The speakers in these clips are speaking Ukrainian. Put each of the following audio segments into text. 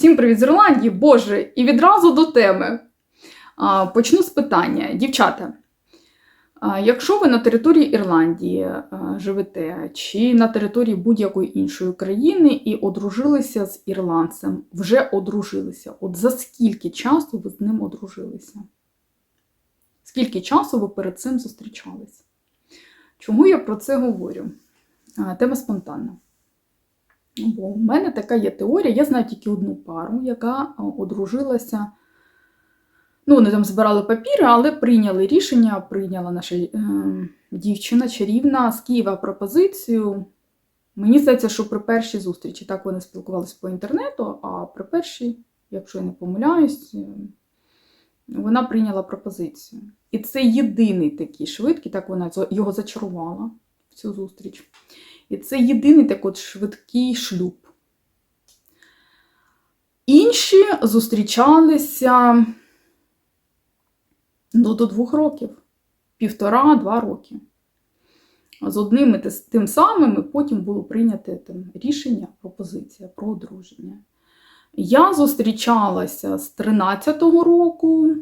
Всім привіт з Ірландії, Боже, і відразу до теми. Почну з питання. Дівчата, якщо ви на території Ірландії живете, чи на території будь-якої іншої країни і одружилися з ірландцем, вже одружилися, от за скільки часу ви з ним одружилися? Скільки часу ви перед цим зустрічалися? Чому я про це говорю? Тема спонтанна. Бо у мене така є теорія, я знаю тільки одну пару, яка одружилася. Ну, вони там збирали папіри, але прийняли рішення, прийняла наша е, дівчина чарівна з Києва пропозицію. Мені здається, що при першій зустрічі так вони спілкувалися по інтернету, а при першій, якщо я не помиляюсь, е, вона прийняла пропозицію. І це єдиний такий швидкий, так вона його зачарувала в цю зустріч. І це єдиний так от швидкий шлюб. Інші зустрічалися ну, до двох років, півтора-два роки. З одним і тим самим і потім було прийнято там, рішення, пропозиція про одруження. Я зустрічалася з 13-го року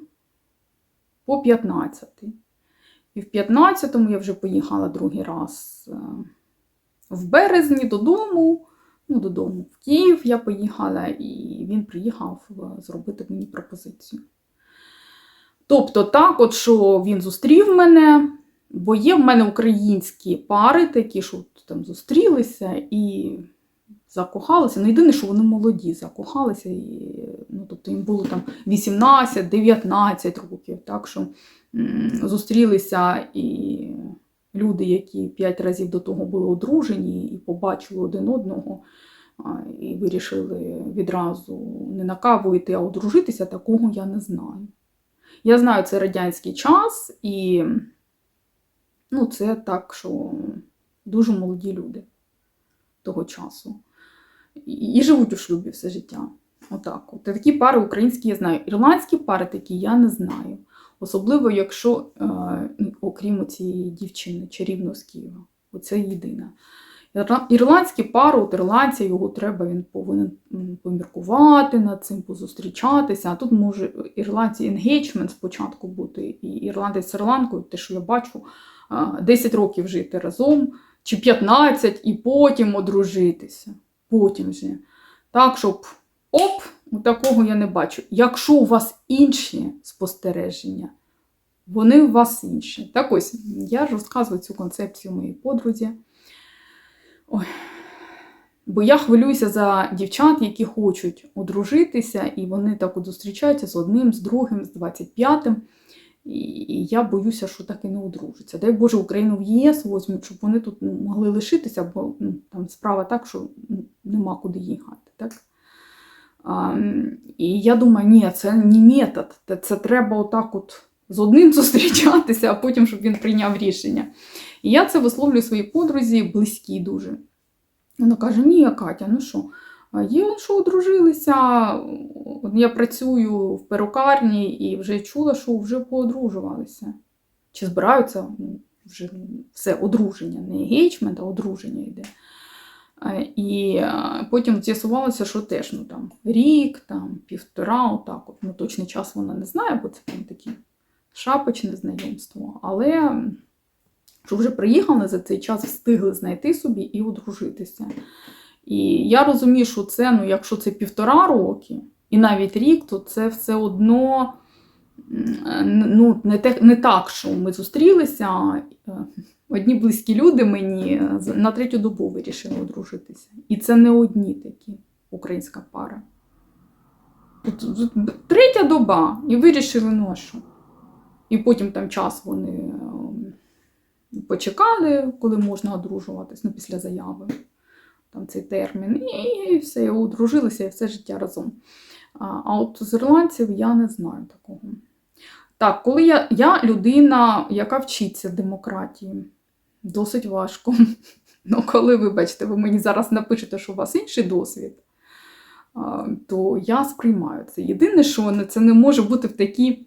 по 15-й. І в 15-му я вже поїхала другий раз е, в березні додому. Ну, додому в Київ я поїхала, і він приїхав е, зробити мені пропозицію. Тобто, так, от що він зустрів мене, бо є в мене українські пари, такі, що там зустрілися і закохалися. Ну, єдине, що вони молоді, закохалися, і, ну, тобто їм було там 18-19 років, так що м, зустрілися і люди, які 5 разів до того були одружені і побачили один одного, і вирішили відразу не на йти, а одружитися, такого я не знаю. Я знаю, це радянський час, і ну, це так, що дуже молоді люди того часу. І, і живуть у шлюбі все життя. Отак. От. Такі пари українські я знаю. Ірландські пари такі я не знаю. Особливо, якщо, е, ну, окрім цієї дівчини, чарівно з Києва. Оце єдина. Ірла- Ірландські пари, от ірландця, його треба, він повинен поміркувати над цим, позустрічатися. А тут може ірландці енгейджмент спочатку бути, і ірландець з ірландкою, те, що я бачу, 10 років жити разом, чи 15, і потім одружитися. Потім вже. Так, щоб оп, такого я не бачу. Якщо у вас інші спостереження, вони у вас інші. Так ось, я розказую цю концепцію моїй подрузі. Ой. Бо я хвилююся за дівчат, які хочуть одружитися, і вони так от зустрічаються з одним, з другим, з 25-м. І я боюся, що так і не одружаться. Дай Боже, Україну в ЄС возьмуть, щоб вони тут ну, могли лишитися, бо ну, там справа так, що ну, нема куди їхати. Так? І я думаю, ні, це не метод. Це, треба отак от з одним зустрічатися, а потім, щоб він прийняв рішення. І я це висловлюю своїй подрузі, близькій дуже. Вона каже: Ні, Катя, ну що? Є що одружилися. Я працюю в перукарні і вже чула, що вже поодружувалися. Чи збираються ну, вже все одруження, не engagement, а одруження йде. Е, І е, потім з'ясувалося, що теж ну, там, рік, там, півтора, отак. От. Ну, точний час вона не знає, бо це там таке шапочне знайомство. Але що вже приїхали за цей час, встигли знайти собі і одружитися. І я розумію, що це, ну, якщо це півтора роки і навіть рік, то це все одно ну, не, те, не так, що ми зустрілися. Е, Одні близькі люди мені на третю добу вирішили одружитися. І це не одні такі українська пара. Третя доба, і вирішили, ну а що? І потім там час вони ем, почекали, коли можна одружуватись, ну, після заяви. Там цей термін, і все, і одружилися і все життя разом. А от з ірландців я не знаю такого. Так, коли я, я людина, яка вчиться демократії, досить важко. Ну, коли, вибачте, ви мені зараз напишете, що у вас інший досвід, то я сприймаю це. Єдине, що це не може бути в такій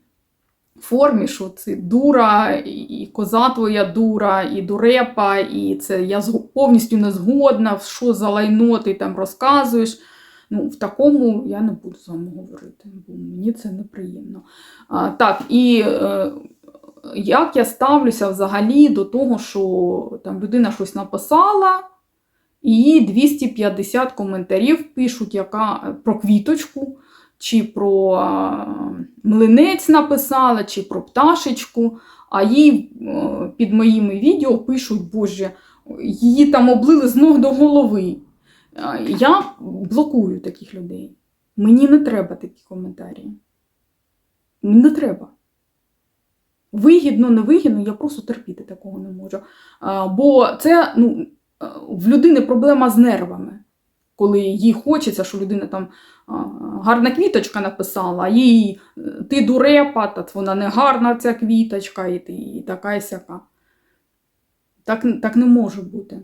формі, що це дура, і- коза твоя дура, і дурепа, і це я повністю не згодна, що за лайно ти там розказуєш. Ну, в такому я не буду з вами говорити, бо мені це неприємно. А, так, і е, як я ставлюся взагалі до того, що там людина щось написала, і 250 коментарів пишуть яка, про квіточку, чи про а, млинець написала, чи про пташечку, а їй е, під моїми відео пишуть, Боже, її там облили з ног до голови. Я блокую таких людей. Мені не треба такі коментарі. Мені не треба. Вигідно, невигідно, я просто терпіти такого не можу. Бо це ну, е, в людини проблема з нервами. Коли їй хочеться, що людина там гарна квіточка написала, а їй е, ти дурепа, та вона не гарна ця квіточка, і, ти, і така і сяка. Так, так не може бути.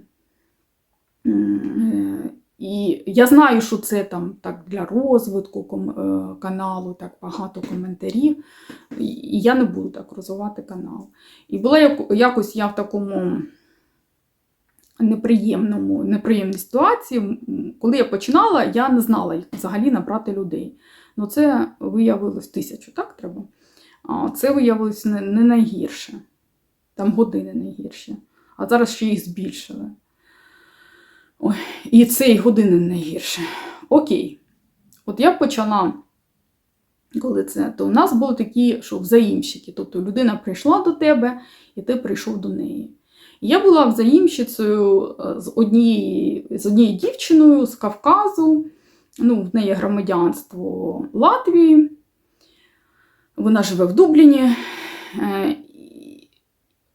І я знаю, що це там так для розвитку е, каналу, так багато коментарів. І я не буду так розвивати канал. І була яко- якось я в такому неприємному, неприємній ситуації. Коли я починала, я не знала, як взагалі набрати людей. Ну, це виявилось тисячу, так треба? Це виявилось не, не найгірше. Там години найгірші. А зараз ще їх збільшили. Ой, і це і години найгірше. Окей. От я почала, коли це, то у нас були такі, що взаїмщики. Тобто людина прийшла до тебе, і ти прийшов до неї. Я була взаїмщицею е, з однією, з однією дівчиною з Кавказу. Ну, в неї громадянство Латвії. Вона живе в Дубліні.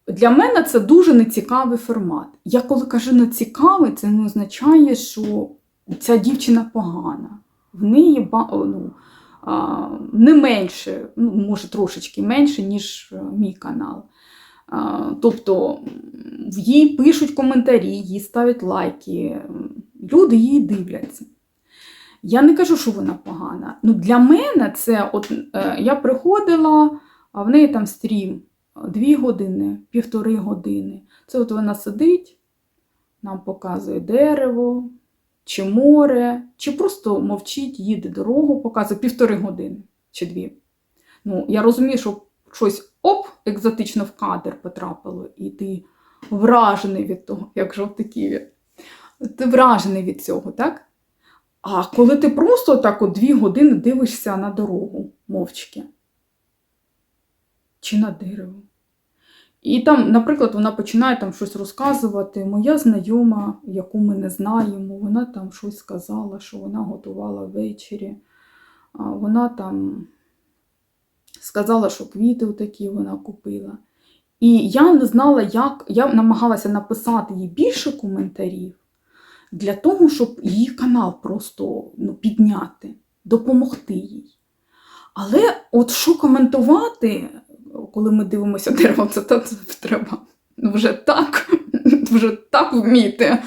Для мене це дуже нецікавий формат. Я коли кажу нецікавий, це не означає, що ця дівчина погана. В неї ну, не менше, ну, може трошечки менше, ніж е, мій канал. Тобто їй пишуть коментарі, їй ставлять лайки, люди її дивляться. Я не кажу, що вона погана. Ну, для мене це от е, я приходила, а в неї там стрім дві години, півтори години. Це от вона сидить, нам показує дерево, чи море, чи просто мовчить, їде дорогу, показує півтори години чи дві. Ну, я розумію, що щось оп, екзотично в кадр потрапило, і ти вражений від того, як жовтий ківі. Ти вражений від цього, так? А коли ти просто так от дві години дивишся на дорогу мовчки. Чи на дерево. І там, наприклад, вона починає там щось розказувати. Моя знайома, яку ми не знаємо, вона там щось сказала, що вона готувала ввечері. Вона там сказала, що квіти такі вона купила. І я не знала, як. Я намагалася написати їй більше коментарів для того, щоб її канал просто ну, підняти, допомогти їй. Але от що коментувати, коли ми дивимося дерево, це, це треба вже так, вже так вміти.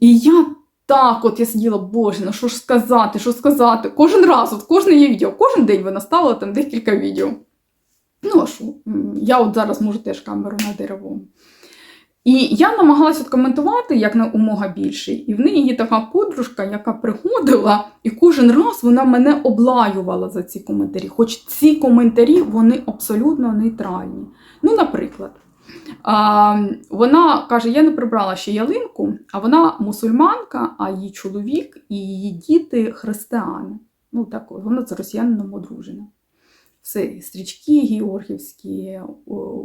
І я так, от я сиділа, боже, ну що ж сказати, що сказати. Кожен раз, от кожне є відео, кожен день вона ставила там декілька відео. Ну, а що, я от зараз можу теж камеру на дерево. І я намагалася коментувати як на умога більше. І в неї є така подружка, яка приходила, і кожен раз вона мене облаювала за ці коментарі. Хоч ці коментарі вони абсолютно нейтральні. Ну, наприклад, а, вона каже: я не прибрала ще ялинку, а вона мусульманка, а її чоловік і її діти християни. Ну, так, вона з росіянином одружена. Все, стрічки георгівські,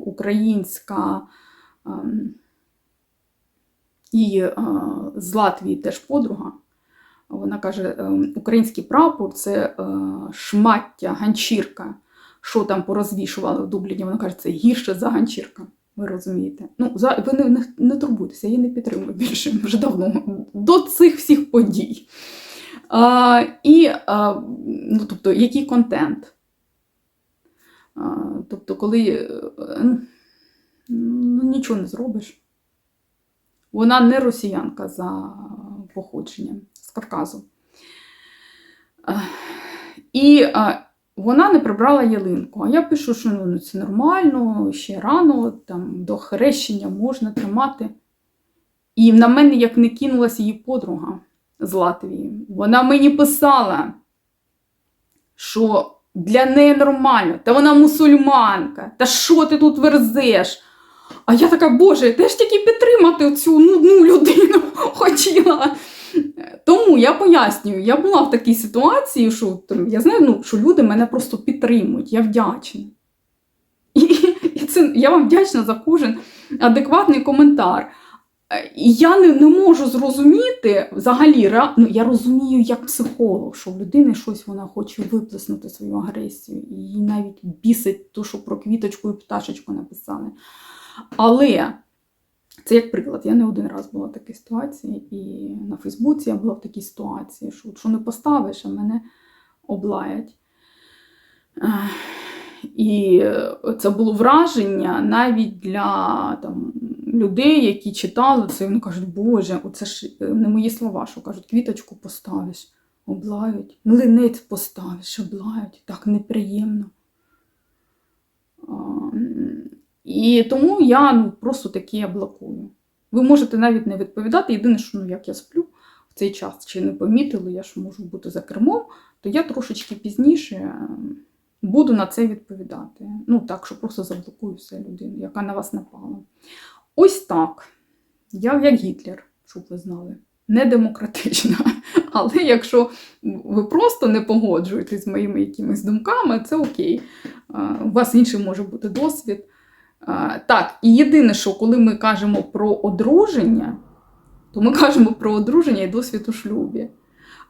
українська. ем, і е, з Латвії теж подруга. Вона каже: е, український прапор це е, шмаття, ганчірка. Що там порозвішували в Дубліні? Вона каже, це гірше за ганчірка. Ви розумієте? Ну, за, ви не, не, не турбуйтеся, я її не підтримую більше вже давно до цих всіх подій. А, і, а, ну, тобто, який контент? А, тобто, коли ну, нічого не зробиш. Вона не росіянка за походженням з Кавказу. І вона не прибрала ялинку. А я пишу, що ну, це нормально, ще рано, там, до хрещення можна тримати. І на мене як не кинулася її подруга. з Латвії. Вона мені писала, що для неї нормально, та вона мусульманка, та що ти тут верзеш? А я така, боже, я ж тільки підтримати цю нудну людину хотіла. Тому я пояснюю, я була в такій ситуації, що я знаю, ну, що люди мене просто підтримують, я вдячна. І, і це, я вам вдячна за кожен адекватний коментар. І я не, не можу зрозуміти взагалі, ну, я розумію як психолог, що в людини щось вона хоче виплеснути свою агресію. І їй навіть бісить то, що про квіточку і пташечку написали. Але це як приклад, я не один раз була в такій ситуації, і на Фейсбуці я була в такій ситуації, що, що не поставиш, а мене облаять. І це було враження навіть для там, людей, які читали це, і вони кажуть, Боже, оце ж не мої слова, що кажуть, квіточку поставиш, облають, млинець поставиш, облають, так неприємно. І тому я ну, просто таке блокую. Ви можете навіть не відповідати. Єдине, що ну, як я сплю в цей час, чи не помітили, я ж можу бути за кермом, то я трошечки пізніше ем, буду на це відповідати. Ну так, що просто заблокую все людину, яка на вас напала. Ось так. Я як Гітлер, щоб ви знали. Не демократична. Але якщо ви просто не погоджуєтесь з моїми якимись думками, це окей. У вас інший може бути досвід. Так, і єдине, що коли ми кажемо про одруження, то ми кажемо про одруження і досвід у шлюбі.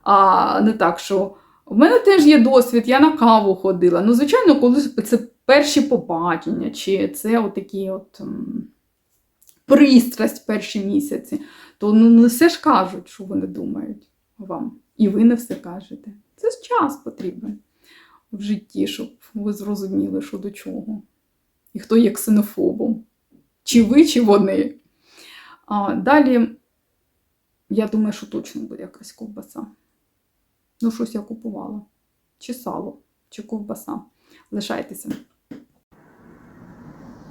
А не так, що в мене теж є досвід, я на каву ходила. Ну, звичайно, коли це перші побачення, чи це отакі от пристрасть перші місяці, то ну, не все ж кажуть, що вони думають вам. І ви не все кажете. Це ж час потрібен в житті, щоб ви зрозуміли, що до чого. І хто є ксенофобом. Чи ви, чи вони. А, далі, я думаю, що точно буде якась ковбаса. Ну, щось я купувала. Чи сало, чи ковбаса. Лишайтеся.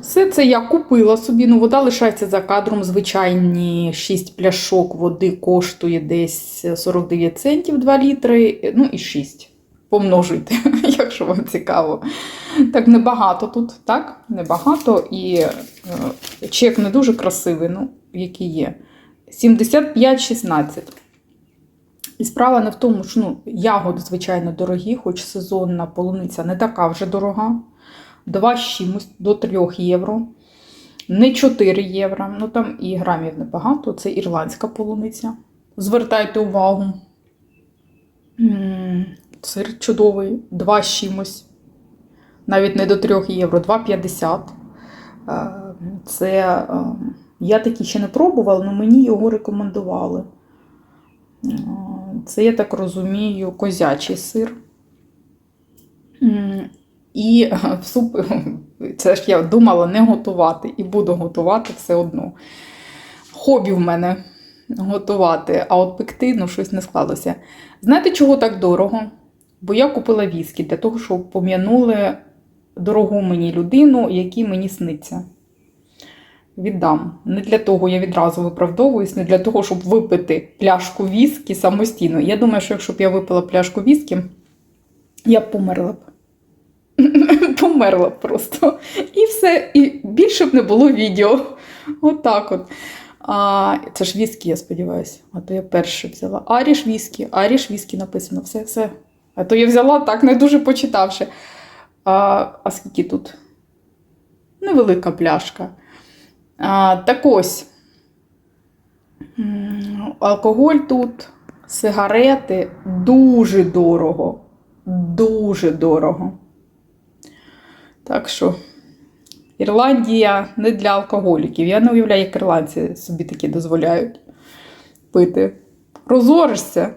Все це я купила собі. Ну, вода лишається за кадром. Звичайні 6 пляшок води коштує десь 49 центів 2 літри. Ну і 6. Помножуйте, якщо вам цікаво. Так, небагато тут, так? Небагато. І е, чек не дуже красивий, ну, який є. 75-16. І справа не в тому, що ну, ягоди, звичайно, дорогі, хоч сезонна полуниця не така вже дорога. 2 з чимось до 3 євро. Не 4 євро. Ну там і грамів небагато. Це ірландська полуниця. Звертайте увагу. Сир чудовий, 2 з чимось. Навіть не до 3 євро, 2,50. Е, Це е, я такий ще не пробувала, але мені його рекомендували. Е, Це, я так розумію, козячий сир. І в суп, це ж я думала не готувати, і буду готувати все одно. Хобі в мене готувати, а от пекти ну, щось не склалося. Знаєте, чого так дорого? Бо я купила віскі для того, щоб пом'янули дорогу мені людину, який мені сниться. Віддам. Не для того я відразу виправдовуюсь, не для того, щоб випити пляшку віскі самостійно. Я думаю, що якщо б я випила пляшку віскі, я б померла б. Померла б просто. І все. І більше б не було відео. Отак от. А, це ж віскі, я сподіваюся. А то я перше взяла. Аріш віскі, Аріш віскі написано, все, все. А то я взяла так, не дуже почитавши. А, а скільки тут? Невелика пляшка. А, так ось. Алкоголь тут, сигарети дуже дорого. Дуже дорого. Так що, Ірландія не для алкоголіків. Я не уявляю, як ірландці собі такі дозволяють пити. Розоришся.